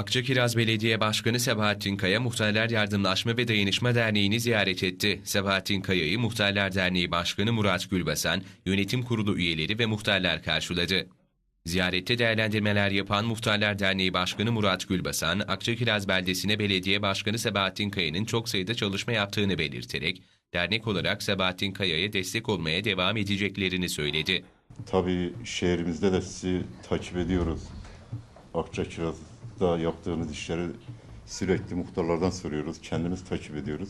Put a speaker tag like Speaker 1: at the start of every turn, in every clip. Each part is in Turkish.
Speaker 1: Akçakiraz Belediye Başkanı Sebahattin Kaya, Muhtarlar Yardımlaşma ve Dayanışma Derneği'ni ziyaret etti. Sebahattin Kaya'yı Muhtarlar Derneği Başkanı Murat Gülbasan, yönetim kurulu üyeleri ve muhtarlar karşıladı. Ziyarette değerlendirmeler yapan Muhtarlar Derneği Başkanı Murat Gülbasan, Akçakiraz Beldesi'ne Belediye Başkanı Sebahattin Kaya'nın çok sayıda çalışma yaptığını belirterek, dernek olarak Sebahattin Kaya'ya destek olmaya devam edeceklerini söyledi.
Speaker 2: Tabii şehrimizde de sizi takip ediyoruz. Akçakiraz'da yaptığınız işleri sürekli muhtarlardan soruyoruz. Kendimiz takip ediyoruz.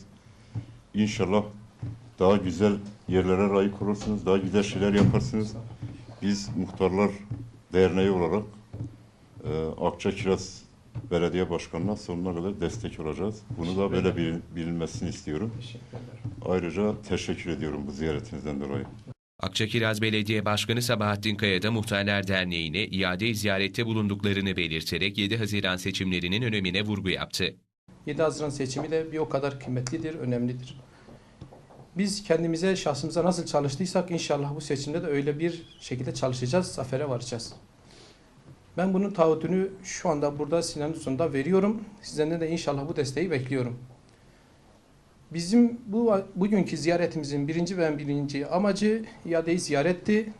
Speaker 2: İnşallah daha güzel yerlere layık olursunuz, daha güzel şeyler yaparsınız. Biz Muhtarlar Derneği olarak e, Akçakiraz Belediye Başkanı'na sonuna kadar destek olacağız. Bunu da böyle bil- bilinmesini istiyorum. Ayrıca teşekkür ediyorum bu ziyaretinizden dolayı.
Speaker 1: Akçakiraz Belediye Başkanı Sabahattin Kaya da Muhtarlar Derneği'ne iade ziyarette bulunduklarını belirterek 7 Haziran seçimlerinin önemine vurgu yaptı.
Speaker 3: 7 Haziran seçimi de bir o kadar kıymetlidir, önemlidir. Biz kendimize, şahsımıza nasıl çalıştıysak inşallah bu seçimde de öyle bir şekilde çalışacağız, zafere varacağız. Ben bunun taahhütünü şu anda burada Sinan sonunda veriyorum. Sizden de inşallah bu desteği bekliyorum. Bizim bu bugünkü ziyaretimizin birinci ve birinci amacı iadeyi ziyaretti.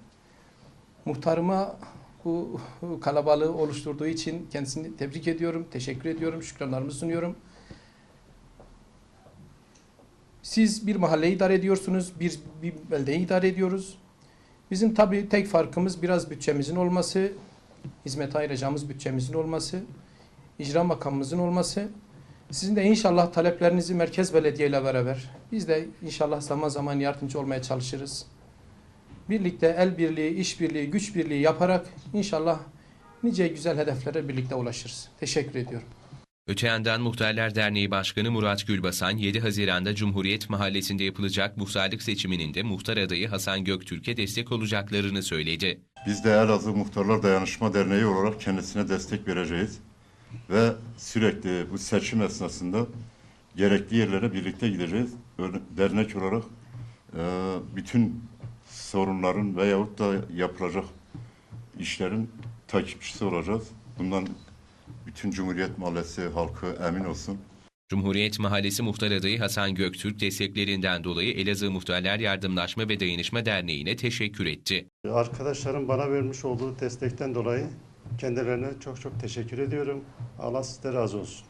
Speaker 3: Muhtarıma bu kalabalığı oluşturduğu için kendisini tebrik ediyorum, teşekkür ediyorum, şükranlarımı sunuyorum. Siz bir mahalleyi idare ediyorsunuz, bir, bir beldeyi idare ediyoruz. Bizim tabii tek farkımız biraz bütçemizin olması, hizmete ayıracağımız bütçemizin olması, icra makamımızın olması. Sizin de inşallah taleplerinizi merkez belediye ile beraber biz de inşallah zaman zaman yardımcı olmaya çalışırız. Birlikte el birliği, iş birliği, güç birliği yaparak inşallah nice güzel hedeflere birlikte ulaşırız. Teşekkür ediyorum.
Speaker 1: Öte yandan Muhtarlar Derneği Başkanı Murat Gülbasan, 7 Haziran'da Cumhuriyet Mahallesi'nde yapılacak muhtarlık seçiminin de muhtar adayı Hasan Göktürk'e destek olacaklarını söyledi.
Speaker 2: Biz de Elazığ Muhtarlar Dayanışma Derneği olarak kendisine destek vereceğiz. Ve sürekli bu seçim esnasında gerekli yerlere birlikte gideceğiz. Dernek olarak e, bütün sorunların veyahut da yapılacak işlerin takipçisi olacağız. Bundan bütün Cumhuriyet Mahallesi halkı emin olsun.
Speaker 1: Cumhuriyet Mahallesi Muhtar adayı Hasan Göktürk desteklerinden dolayı Elazığ Muhtarlar Yardımlaşma ve Dayanışma Derneği'ne teşekkür etti.
Speaker 4: Arkadaşlarım bana vermiş olduğu destekten dolayı kendilerine çok çok teşekkür ediyorum. Allah sizden razı olsun.